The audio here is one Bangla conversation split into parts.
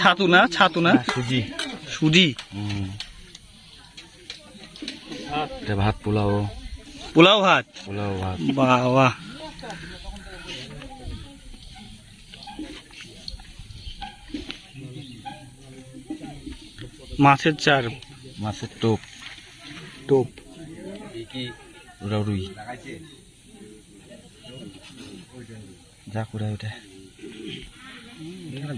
ছাতু না? ছাতু না? সুজি। সুজি? এটা ভাত পোলাও। পোলাও ভাত? পোলাও ভাত। বাহ বাহ মাছের চার। মাছের টোপ। টোপ। ওরা রুই যা করে ওটা। এখানে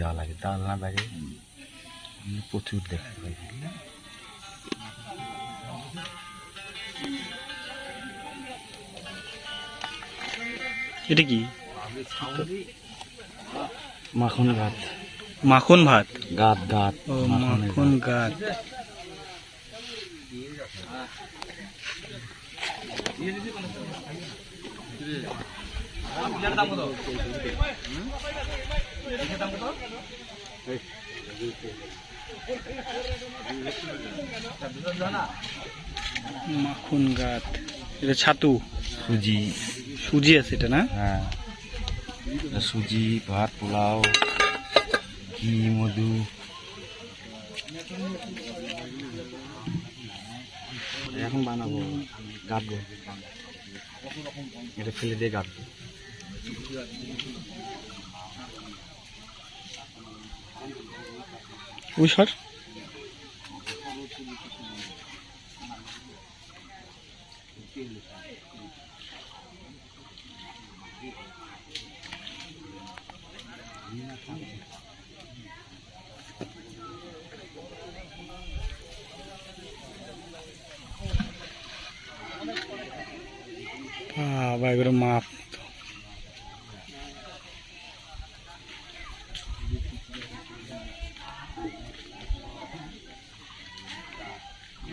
যাওয়া লাগে ডাল না লাগে। প্রচুর দেখতে পাই। এটা কি? মাখন ভাত। মাখন ভাত? গাত গাত ও মাখন গাত। মাখন গাছ এটা ছাতু। সুজি। সুজি আছে এটা না? হ্যাঁ। সুজি ভাত পোলাও ঘি মধু। এখন বানাবো গাঁথবো এটা ফেলে দিয়ে গাঁথবো ওই সর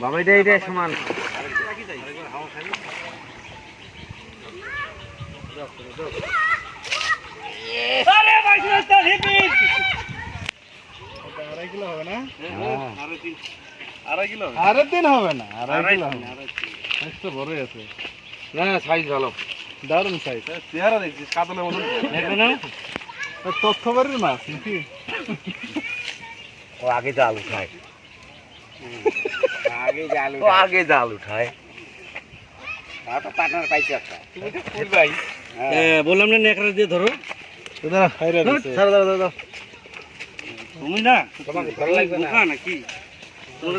বাবাইটা এটা সমান আড়াই কিলো হবে না হ্যাঁ। আড়াই দিন হবে না আড়াই কিলো হবে সাইজ তো বড়ই আছে। না সাইজ ভালো। দারুণ সাইজ। চেহারা দেখছিস কাতলের মতন। তথ্য বাড়ির মাছ নাকি? ও আগে জাল উঠায় আগে জাল ও আগে জাল উঠায় পার্টনার পাইছে একটা। তুমি তো ফুল ভাই। বললাম না নেকড়া দিয়ে ধরো। দাদা তুমি না? তোমাকে ভালো লাগবে না? নাকি? তোমাকে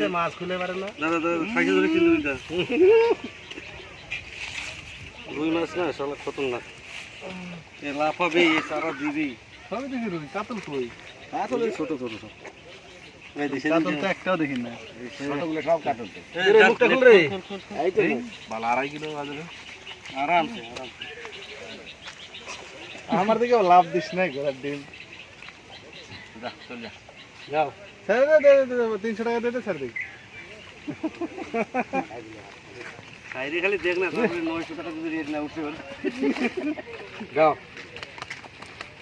তো মাছ খুলে পারে না দাদা দাদা সাইকেল ধরে কিনে দিতা রুই মাছ না শালা খতরনাক। এ লাফাবে এ সারা দিবি সবই দেখি রুই কাতল কই? আসলে ছোট ছোট দেখি আরামসে আমার দিকে লাভ দিস নাই ঘোড়ার ডিম। যা চল যা। যাও। ছেড়ে দে দে দে, দে তিনশো টাকা দে দে ছেড়ে সাইডে খালি দেখ না নয়শো টাকা যদি রেট না। পারে যাও।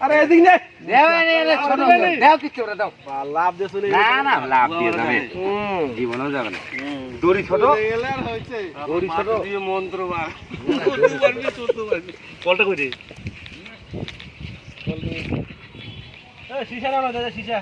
আরে এদিক নে। দাও কিছু দাও লাভ দিয়ে চলে না না লাভ দিয়ে যাবে। জীবনেও যাবে না। দড়ি ছোট। গেলে আর হয়েছে। গৌরী ছোট। দিয়ে মন্ত্র কলটা কই রে না দাদা সিসা।